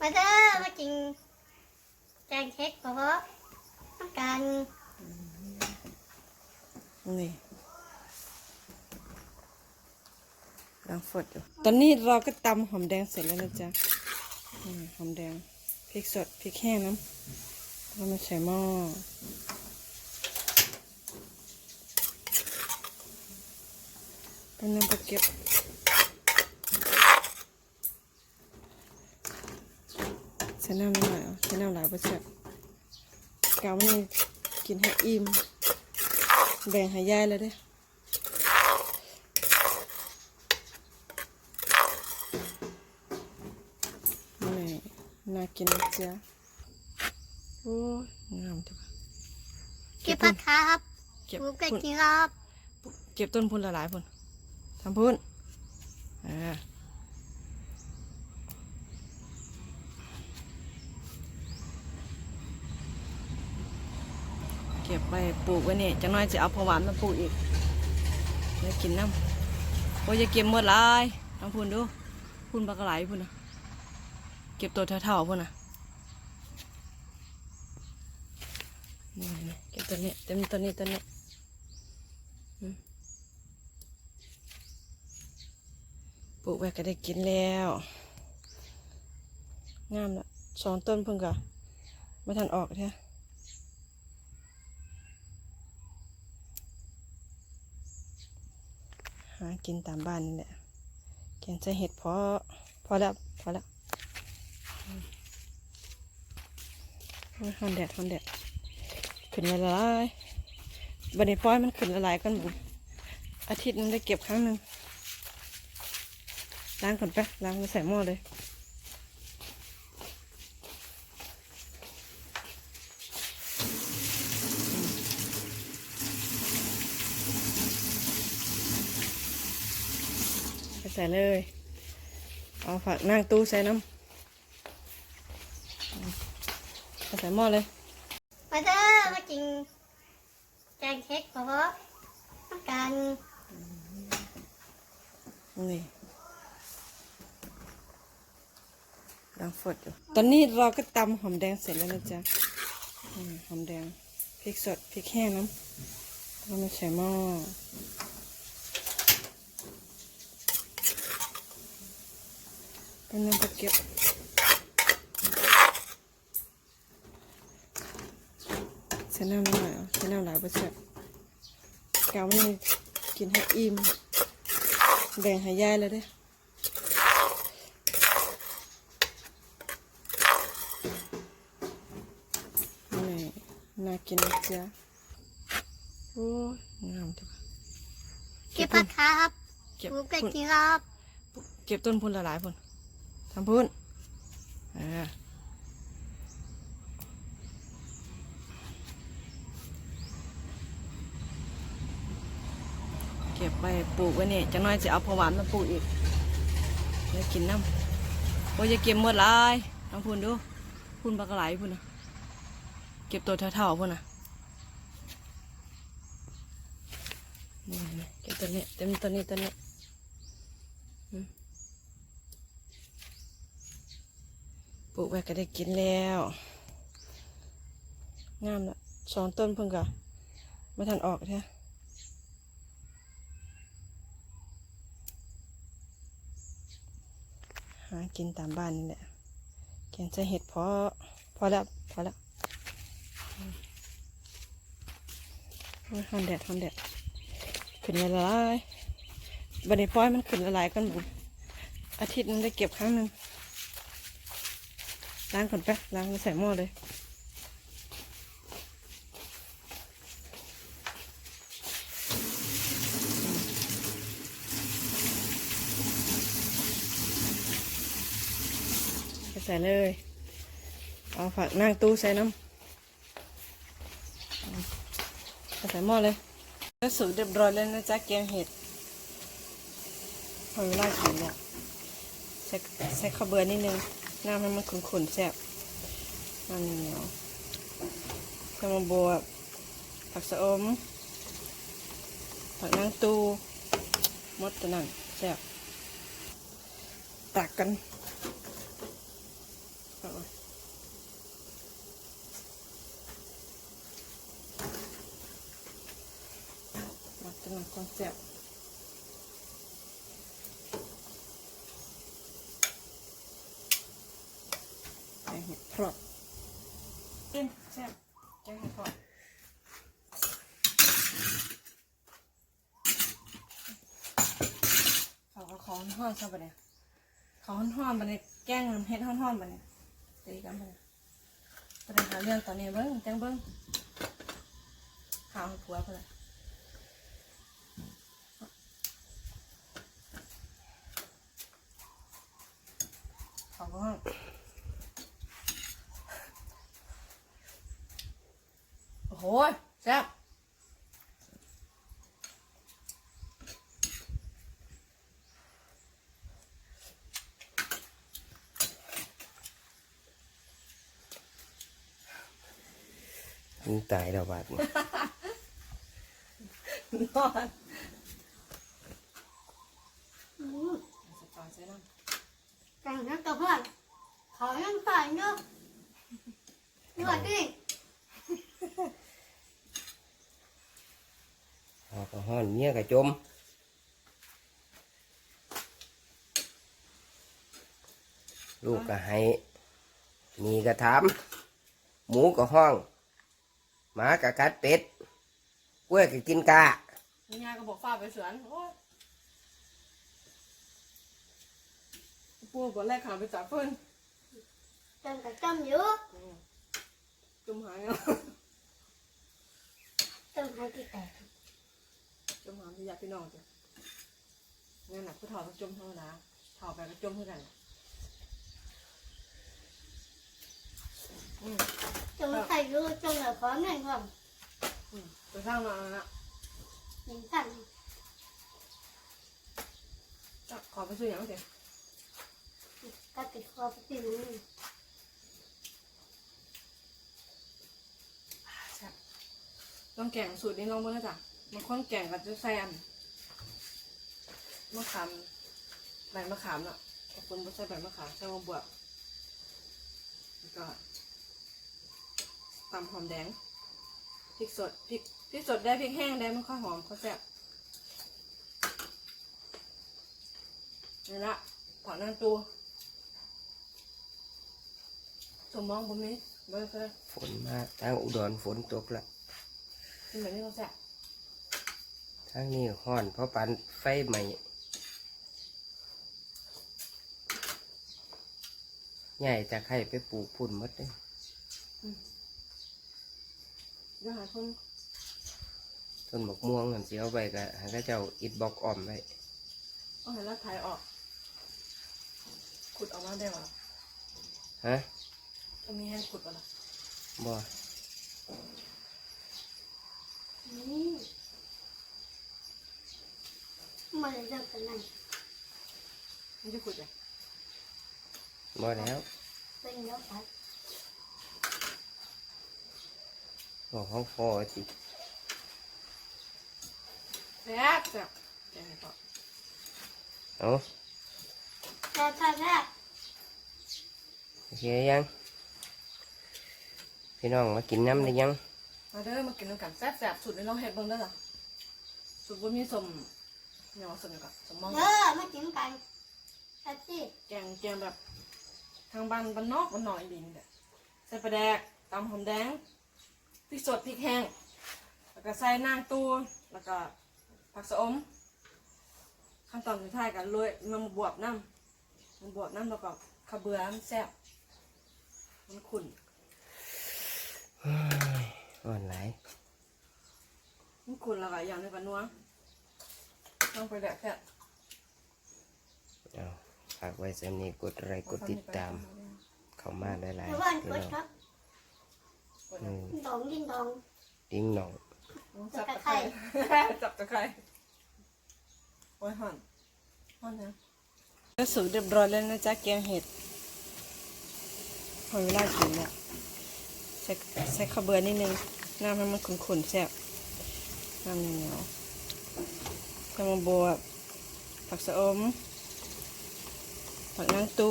มาเด้อมากินแกงเค้กเพราะต้องการนี่กำลังฝดอยู่ ตอนนี้เราก็ตำหอมแดงเสร็จแล้วนะจ๊ะหอมแดง พริกสด พริกแห้งน้ำแล้วมาใส่หม้อเป็นน้ำปลาเก็บ ใส่น้ำนิดหน่อยเอาใส่น้ำหลายประเสริฐกาวนี่กินให้อิ่มแบ่งให้ยายเลยเด้นี่น่ากินนะจ๊ะโอ้ยงามจังเก็บผักครับเก็บปลูกไก่พุ่นกินครับ เก็บต้นพุนละหลายพุ่นทำพุนอ่า เก็บไปปลูกไว้นี่จังน้อยจะเอาผหวานมาปลูกอีกแล้วกินน้ำโอ้ยอย่าเก็บหมดหลายทำพุนดูพุนปลากระไหลพุ่นนะเก็บตัวเท่าๆพุ่นนะนี่เก็บตัวนี้เต็มตัวนี้ตัวนี้ปลูกไว้ก็ได้กินแล้วงามละสองต้นเพิ่งกะไม่ทันออกแท้ากินตามบ้านนี่แหละเขียนใส่เห็ดพอพอแล้วพอแล้วโอ้ยฮอนแดดฮอนแดดขึ้นละลายบันไดป้อยมันขึ้นละลายกันบุอาทิตย์นึงได้เก็บครั้งหนึ่งล้างก่อนไปล้างไปใส่หม้อเลย ส่เลย เอาผักนั่งตู้ใส่น้ำไปใส่หม้อเลย มาเด้อมากินแกงเค้กเพราะต้องการนี่กำลังฝดอยู่ ตอนนี้เราก็ตำหอมแดงเสร็จแล้วนะจ๊ะอืมหอมแดงพริกสดพริกแห้งน้ำแล้วมาใส่หม้อ เป็นน้ำปลาเก็บใส่น้ำนิดหน่อยเอาใส่น้ำหลายประเสริฐกาวนี่กินให้อิ่มแบ่งให้ยายเลยเด้นี่น่ากินนะจ๊ะโอ้ยงามจังเก็บผักครับเก็บปลูกไก่พุ่นกินครับ เก็บต้นพุนละหลายพุ่น ทำพุนอ่าเก็บไปปลูกไว้นี่จังน้อยจะเอาผหวานมาปลูกอีกแล้วกินน้ำโอ้ยอย่าเก็บหมดหลายทำพุนดูพุนปลากระไหลพุ่นนะเก็บตัวเท่าๆพุ่นนะเก็บตัวนี้เต็มตัวนี้ตัวนี้ ลูกไว้ก็ได้กินแล้ว งามละสองต้นเพิ่งกะไม่ทันออกแท้หากินตามบ้านนี่แหละแกงใส่เห็ดพอพอแล้วพอแล้วโอ้ยฮอนแดดฮอนแดดขึ้นละลายบันนี้ปอยมันขึ้นละลายกันบุอาทิตย์นึงได้เก็บครั้งหนึ่ง ล้างก่อนไปล้างไปใส่หม้อเลยใส่เลย เอาผักนั่งตู้ใส่น้ำใส่หม้อเลยก็สุกเรียบร้อยแล้วนะจ๊ะแกงเห็ดพอเวลากินแล้วใส่ใส่ข้าวเบื่อนิดนึง น้ำให้มันขุ่นๆแซ่บน้ำเหนียวจะมาบวบผักสะอม ผักนางตูมดตะนันแซ่บตักกันมดตะนั่นก่อนแซ่บ กงเห็นแซ่บแกงเห็ดทอดเขาก็ขอห้อนๆซะปะเนี่ยเขาห้อนๆปะเนี่ยแกงเห็ดห้อนๆปะเนี่ยตีกันปะเนี่ยประเด็นหาเรื่องตอนนี้เบิ้งจังเบิ้งข่าวห้ผัวไปเลยเขาก็ห้อง โอ้โหแซ่บมึงตายแล้วบาดนี้นอนอืมสตาร์ใส่น้แกงเห็ดกับเพื่อนขอยังผ่านเนาะนวดดิ หอ กก็ห้อนเมียก็จมลูกก็ให้มีก็ถามหมูก็ห้องหมาก็กัดเป็ดกล้วยก็กินกาำนี่ยายก็บอกฝ้าไปสวนโอ้ยปูบอกแรกขาไปจับเพิ่นจนกับจำอยู่จุ่มหายเนาะจนหายที่แตกจุ่ มหางพี่ยาพี่น้องจ้ะงั้นน่ะผู้ถอดก็จุ่มธรรมดาถอดไปก็จมเท่ากันน่ะอืมจนใส่รู้จนเหลือพร้อมหนึ่งก่อนอืมไปสร้างมาแล้วนะหนึ่งสั่นจะขอไปซื้ออย่างเดียวก็ติดคอไปติดมือต้องแกงสูตรนี้ลองเบิ่งนะจ๊ะ บางคนแกงก็จะใส่อันมะขามใบมะขามเนาะบางคนบ่ใส่ใบมะขามใส่มะบวบแล้วก็ตำหอมแดงพริกสดพริกพริกสดได้พริกแห้งได้มันค่อยหอมค่อยแซ่บนี่ละถอนนั่นตัวสมมองบุญนี้เบิร์ดเลยฝนมาทางอุดรฝนตกละกินแบบนี้ก็แซ่บ ทางนี้ห้อนเพราะปันไฟใหม่ใหญ่จะไข่ไปปลูกพุ่นหมดเลยเดี๋ยวหาคนต้นบกม่วงมันเสียวไปก็ให้เขาเจ้าอิดบล็อกอ้อมไว้เอาให้รัดถ่ายออก ขุดออกมาได้หรอฮะจะมีให้ขุดปะล่ะบ่ นี่ มันเลยเริ่มเป็นไงไม่ได้ขุดเลยบ่แล้วเป็นเยอะไปบอกห้องฟอสิแซ่บแซ่บแกงให้พอเอาแค่แค่แค่โอเคยังพี่น้องมากินน้ำได้ยังมาเด้อมากินน้ำกันแซ่บแซ่บสูตรนี้ลองเห็ดเบิ่งได้อจ้ะสูตรบ่มีสม เนี่ยว่าสมอยู่กับสมมองเออมากินกันแค่ที่แกงแกงแบบ ทางบ้านบ้านนอกบ้านนอกอีดีนี่แหละใส่ปลาแดกตำหอมแดงพริกสดพริกแห้งแล้วก็ใส่นางตูแล้วก็ผักสะอมขั้นตอนสุดท้ายกันโรยมันบวบน้ำมันบวบน้ำแล้วก็ขาวเบือมันแซ่บมันขุ่นอ่อนไหลายมันขุ่นแล้วก็อย่างนี้ก็นัว ต้องไปแดกแซ่บเอาฝากไว้สำนี้กดไลค์กดติดตาม เข้ามาได้หลายเมื่อวานพี่กดน้องครับอืมดองดินดอง ดิ้งหนองจับตะไคร้จับตะไคร้โอ้ยห่อนห่อนนะก็สุกเรียบร้อยแล้วนะจ๊ะแกงเห็ดพอเวลากินเนี่ยใส่ใส่ข้าวเบือนิดนึงน้ำให้มันขุ่นๆแซ่บน้ำเหนียว จะมาบวบผักสะอม ผักนางตู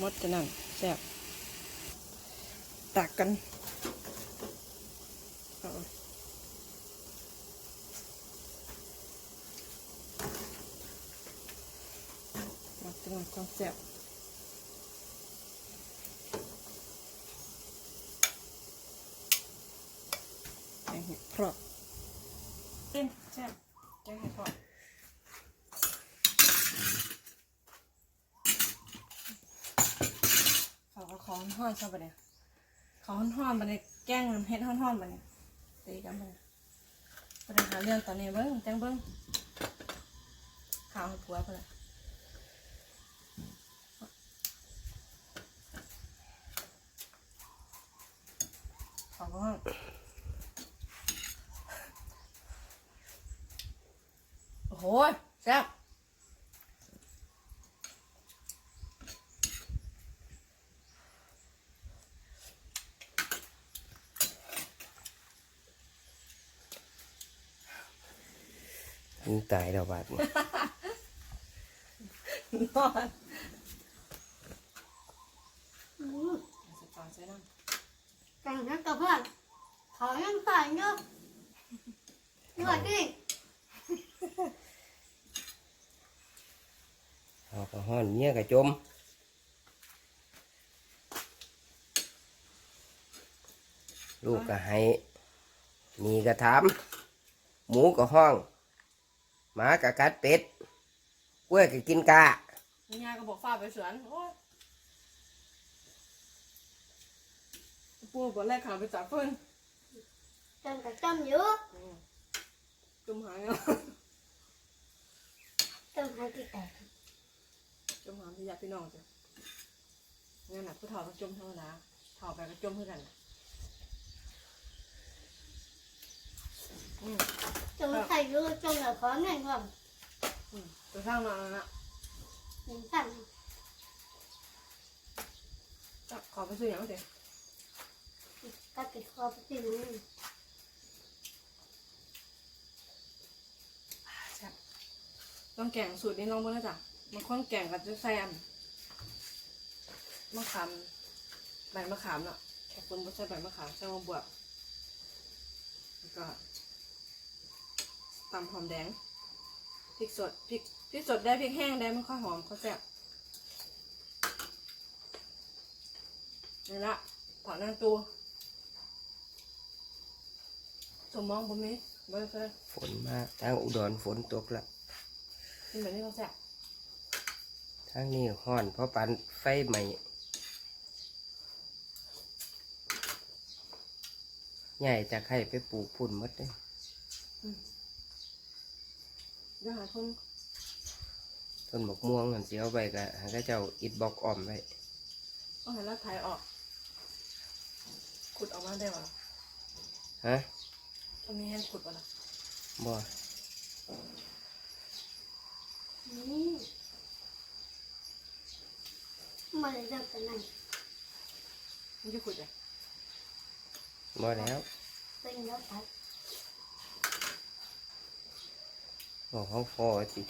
มดจะนั่นแซ่บตักกันมาตึงความแซ่บแเห็พรอบเต็มแซ่บ แกงเห็ดเพราเขาก็ขอห่อนชอบปเนี่ยของห่อนๆปเนี่ยแกงเห็ดห่อนๆปเนี่ยตีกันไปะเนี่ยปหาเรื่องตอนนี้เบิ้งจังเบิ้งข่าวห้ผัวปเนี่ยขอบคุณโอ้โหแซ่บ มึงตายแล้วบาดนี้นอนอืมใส่ปากใส่น้แกงเห็ดกับเพื่อนเขายังใส่เยอะนวดดิเอากระห้อนเมียกระจมลูกก็ให้มีกระถามหมูก็ห้อง หมาก็กัดเป็ดกล้วยก็กินกาำนี่ยายก็บอกฝ้าไปสวนโอ้ยปูบอกแรกขาไปจับฟืนจนกับจำอยู่จุ่มหางเอาจนหายติดแต่จุ่มหางพี่ยาพี่น้องจ้ะงั้นน่ะผู้เฒ่าต้องจุ่มธรรมดาเฒ่าไปก็จุ่มเพื่อกันน่ะอืม จนใส่อยู่จนกับของแน่นอนอืมไปข้างนอนแล้วนะหนึ่งสั่นจะขอไปซื้ออย่างเดียวก็ติดคอไปติดมือแซ่บต้องแกงสูตรนี้ลองบ้างนะจ๊ะบางคนแกงก็จะใส่อันมะขามใบมะขามเนาะแต่คนไม่ใส่ใบมะขามใส่มะบวบแล้วก็ ตำหอมแดงพริกสดพริกพริกสดได้พริกแห้งได้มันค่อยหอมเขาแซ่บนี่ละถอนนางตัวสมมองผมมีบ่เคยฝนมาทางอุดรฝนตกละกินแบบนี้เขาแซ่บทางนี้ห้อนเพราะปันไฟใหม่ใหญ่จะให้ไปปลูกพุ่นหมดเลย เดี๋ยวหาคนต้นบกม่วงหันเสียวไปก็ให้เขาเจ้าอิดบล็อกอ้อมไว้เอาให้รัดไทยออก ขุดออกมาได้ปะล่ะฮะตรงนี้ให้ขุดปะล่ะบ่นี่มาเลยเลิกกันนั่นมันจะขุดเลยบ่แล้วเป็นแล้วครับ บอกเขาฟอสิ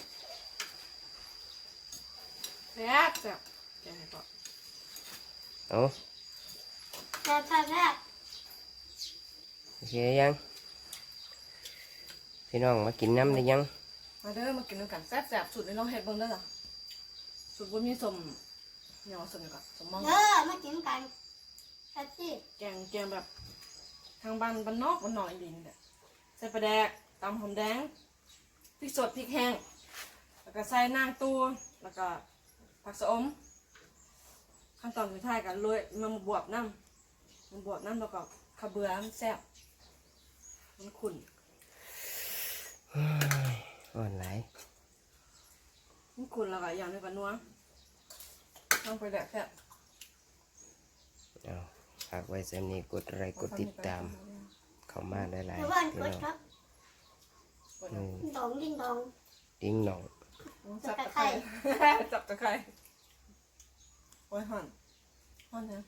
แซ่บแซ่บแกงให้ปอกเอาแซ่บแซ่บแซ่บโอเคยัง พี่น้องมากินน้ำได้ยัง มาเด้อมากินด้วยกันแซ่บแซ่บสูตรนี้ลองเฮ็ดเบิ่งเด้อจ้ะสูตรบ่มีสมเนี่ยว่าสมนี่ก่อนสมมองเออมากินกันแซ่บสิแกงแกงแบบ ทางบ้านบ้านนอกบ้านนอกอีหลีนี่แหละใส่ปลาแดกตำหอมแดง พริกสดพริกแห้งแล้วก็ใส่นางตูแล้วก็ผักสะอมขั้นตอนสุดท้ายกันโรยมันบวบน้ำมันบวบน้ำแล้วก็ขาวเบือมันแซ่บมันขุ่นอ่อนไหลายมันขุ่นแล้วก็อย่างนี้ก็นัวต้องไปแดกแซ่บเอาฝากไว้สำนี้กดอะไรกดติดตาม เข้ามาหลายเมื่อๆวานพี่กน้ดองครับ อืมดองดิงดองดิ้งหนองจับตะไคร้จับตะไคร้โอ้ยห่อนห่อนนะ